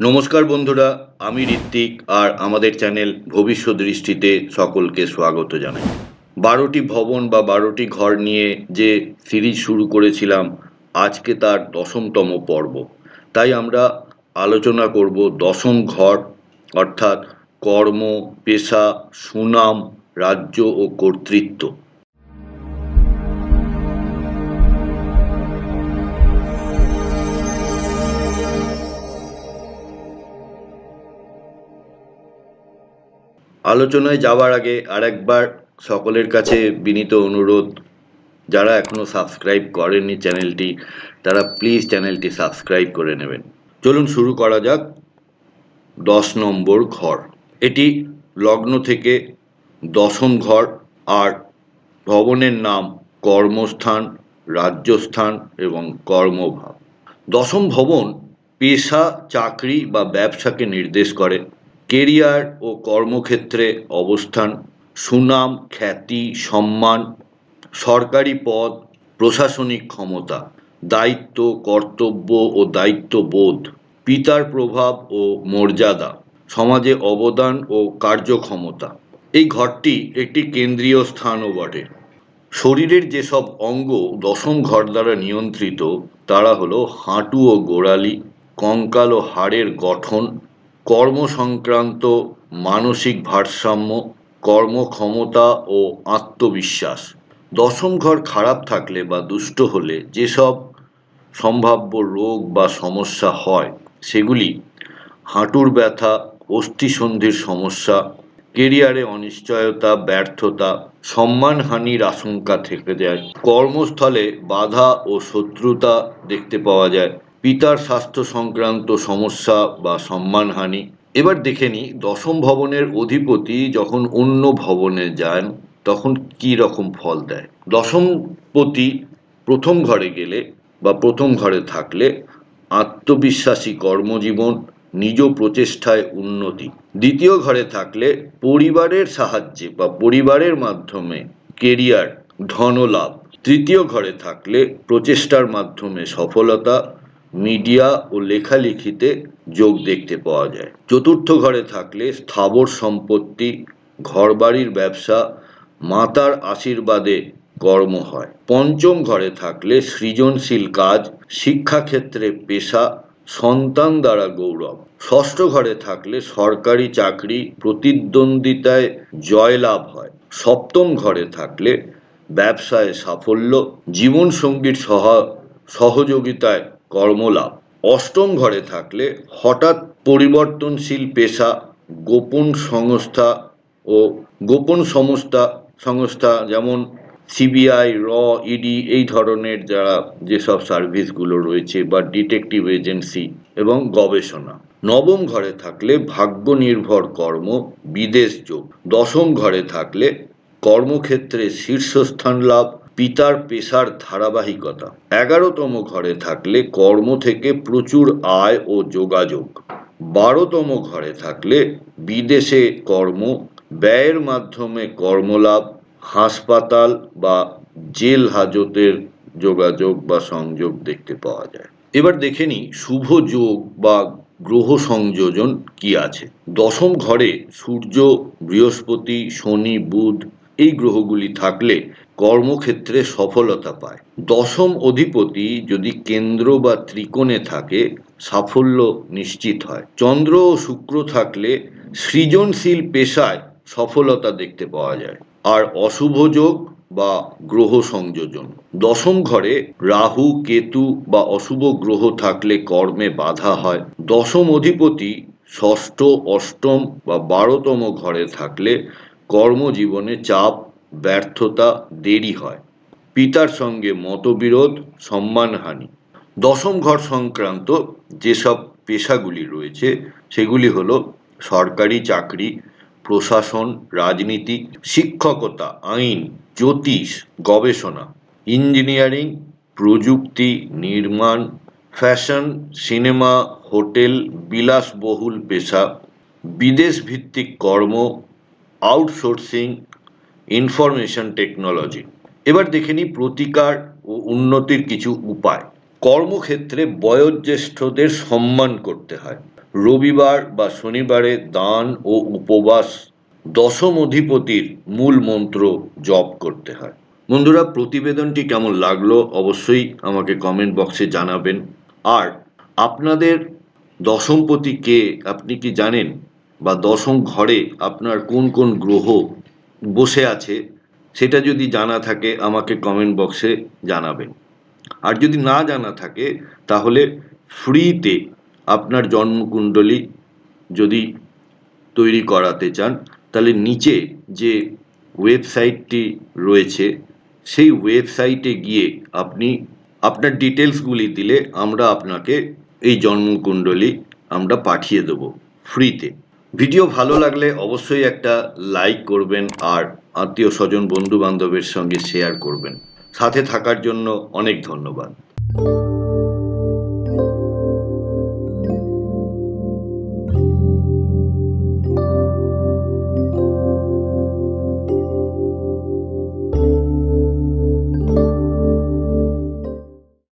নমস্কার বন্ধুরা, আমি ঋত্বিক আর আমাদের চ্যানেল ভবিষ্যৎ দৃষ্টিতে সকলকে স্বাগত জানাই। বারোটি ভবন বা বারোটি ঘর নিয়ে যে সিরিজ শুরু করেছিলাম, আজকে তার দশমতম পর্ব। তাই আমরা আলোচনা করব দশম ঘর, অর্থাৎ কর্ম, পেশা, সুনাম, রাজ্য ও কর্তৃত্ব। আলোচনায় যাওয়ার আগে আরেকবার সকলের কাছে বিনীত অনুরোধ, যারা এখনও সাবস্ক্রাইব করেননি চ্যানেলটি, তারা প্লিজ চ্যানেলটি সাবস্ক্রাইব করে নেবেন। চলুন শুরু করা যাক। দশ নম্বর ঘর। এটি লগ্ন থেকে দশম ঘর, আর ভবনের নাম কর্মস্থান, রাজ্যস্থান এবং কর্মভাব। দশম ভবন পেশা, চাকরি বা ব্যবসাকে নির্দেশ করে। কেরিয়ার ও কর্মক্ষেত্রে অবস্থান, সুনাম, খ্যাতি, সম্মান, সরকারি পদ, প্রশাসনিক ক্ষমতা, দায়িত্ব, কর্তব্য ও দায়িত্ববোধ, পিতার প্রভাব ও মর্যাদা, সমাজে অবদান ও কার্যক্ষমতা। এই ঘরটি একটি কেন্দ্রীয় স্থানও বটে। শরীরের যেসব অঙ্গ দশম ঘর দ্বারা নিয়ন্ত্রিত, তারা হলো হাঁটু ও গোড়ালি, কঙ্কাল ও হাড়ের গঠন কর্ম সংক্রান্ত মানসিক ভারসাম্য, কর্মক্ষমতা ও আত্মবিশ্বাস। দশম ঘর খারাপ থাকলে বা দুষ্ট হলে যেসব সম্ভাব্য রোগ বা সমস্যা হয়, সেগুলি হাঁটুর ব্যথা, অস্থিসন্ধির সমস্যা, কেরিয়ারে অনিশ্চয়তা, ব্যর্থতা, সম্মানহানির আশঙ্কা থেকে যায়। কর্মস্থলে বাধা ও শত্রুতা দেখতে পাওয়া যায়। পিতার স্বাস্থ্য সংক্রান্ত সমস্যা বা সম্মানহানি। এবার দেখে নিই, দশম ভবনের অধিপতি যখন অন্য ভবনে যান, তখন কি রকম ফল দেয়? দশমপতি প্রথম ঘরে গেলে বা প্রথম ঘরে থাকলে আত্মবিশ্বাসী কর্মজীবন, নিজ প্রচেষ্টায় উন্নতি। দ্বিতীয় ঘরে থাকলে পরিবারের সাহায্যে বা পরিবারের মাধ্যমে কেরিয়ার, ধনলাভ। তৃতীয় ঘরে থাকলে প্রচেষ্টার মাধ্যমে সফলতা মিডিয়া ও লেখালেখিতে যোগ দেখতে পাওয়া যায়। চতুর্থ ঘরে থাকলে স্থাবর সম্পত্তি, ঘরবাড়ির ব্যবসা, মাতার আশীর্বাদে কর্ম হয়। পঞ্চম ঘরে থাকলে সৃজনশীল কাজ, শিক্ষাক্ষেত্রে পেশা, সন্তান দ্বারা গৌরব। ষষ্ঠ ঘরে থাকলে সরকারি চাকরি, প্রতিদ্বন্দ্বিতায় জয়লাভ হয়। সপ্তম ঘরে থাকলে ব্যবসায় সাফল্য, জীবনসঙ্গীর সহ, সহযোগিতায় কর্মলাভ। অষ্টম ঘরে থাকলে হঠাৎ পরিবর্তনশীল পেশা, গোপন সংস্থা ও গোপন সংস্থা সংস্থা যেমন সিবিআই, র ইডি এই ধরনের যারা যেসব সার্ভিসগুলো রয়েছে বা ডিটেকটিভ এজেন্সি এবং গবেষণা। নবম ঘরে থাকলে ভাগ্য নির্ভর কর্ম, বিদেশ যোগ। দশম ঘরে থাকলে কর্মক্ষেত্রে শীর্ষস্থান লাভ পিতার পেশার ধারাবাহিকতা। এগারোতম ঘরে থাকলে কর্ম থেকে প্রচুর আয় ও যোগাযোগ। বারোতম ঘরে থাকলে বিদেশে কর্ম, ব্যয়ের মাধ্যমে কর্মলাভ, হাসপাতাল বা জেল হাজতের যোগাযোগ বা সংযোগ দেখতে পাওয়া যায়। এবার দেখে নিই শুভ যোগ বা গ্রহ সংযোজন কি আছে। দশম ঘরে সূর্য, বৃহস্পতি, শনি, বুধ এই গ্রহগুলি থাকলে কর্মক্ষেত্রে সফলতা পায়। দশম অধিপতি যদি কেন্দ্র বা ত্রিকোণে থাকে, সাফল্য নিশ্চিত হয়। চন্দ্র ও শুক্র থাকলে সৃজনশীল পেশায় সফলতা দেখতে পাওয়া যায়। আর অশুভ যোগ বা গ্রহ সংযোজন। দশম ঘরে রাহু, কেতু বা অশুভ গ্রহ থাকলে কর্মে বাধা হয়। দশম অধিপতি ষষ্ঠ, অষ্টম বা বারোতম ঘরে থাকলে কর্মজীবনে চাপ, ব্যর্থতা, দেরি হয়। পিতার সঙ্গে মতবিরোধ, সম্মানহানি। দশম ঘর সংক্রান্ত যেসব পেশাগুলি রয়েছে, সেগুলি হলো সরকারি চাকরি, প্রশাসন, রাজনীতি, শিক্ষকতা, আইন, জ্যোতিষ, গবেষণা, ইঞ্জিনিয়ারিং, প্রযুক্তি, নির্মাণ, ফ্যাশন, সিনেমা, হোটেল, বিলাসবহুল পেশা বিদেশ ভিত্তিক কর্ম আউটসোর্সিং ইনফরমেশন টেকনোলজি এবার দেখে নিই প্রতিকার ও উন্নতির কিছু উপায়। কর্মক্ষেত্রে বয়োজ্যেষ্ঠদের সম্মান করতে হয়। রবিবার বা শনিবারে দান ও উপবাস দশম অধিপতির মূল মন্ত্র জপ করতে হয়। বন্ধুরা, প্রতিবেদনটি কেমন লাগল অবশ্যই আমাকে কমেন্ট বক্সে জানাবেন। আর আপনাদের দশমপতি কে, আপনি কি জানেন? বা দশম ঘরে আপনার কোন কোন গ্রহ বসে আছে সেটা যদি জানা থাকে, আমাকে কমেন্ট বক্সে জানাবেন। আর যদি না জানা থাকে, তাহলে ফ্রিতে আপনার জন্মকুণ্ডলী যদি তৈরি করাতে চান, তাহলে নিচে যে ওয়েবসাইটটি রয়েছে, সেই ওয়েবসাইটে গিয়ে আপনি আপনার ডিটেলসগুলি দিলে আমরা আপনাকে এই জন্মকুণ্ডলী আমরা পাঠিয়ে দেবো ফ্রিতে ভিডিও ভালো লাগলে অবশ্যই একটা লাইক করবেন আর আত্মীয় স্বজন বন্ধু বান্ধবের সঙ্গে শেয়ার করবেন। সাথে থাকার জন্য অনেক ধন্যবাদ।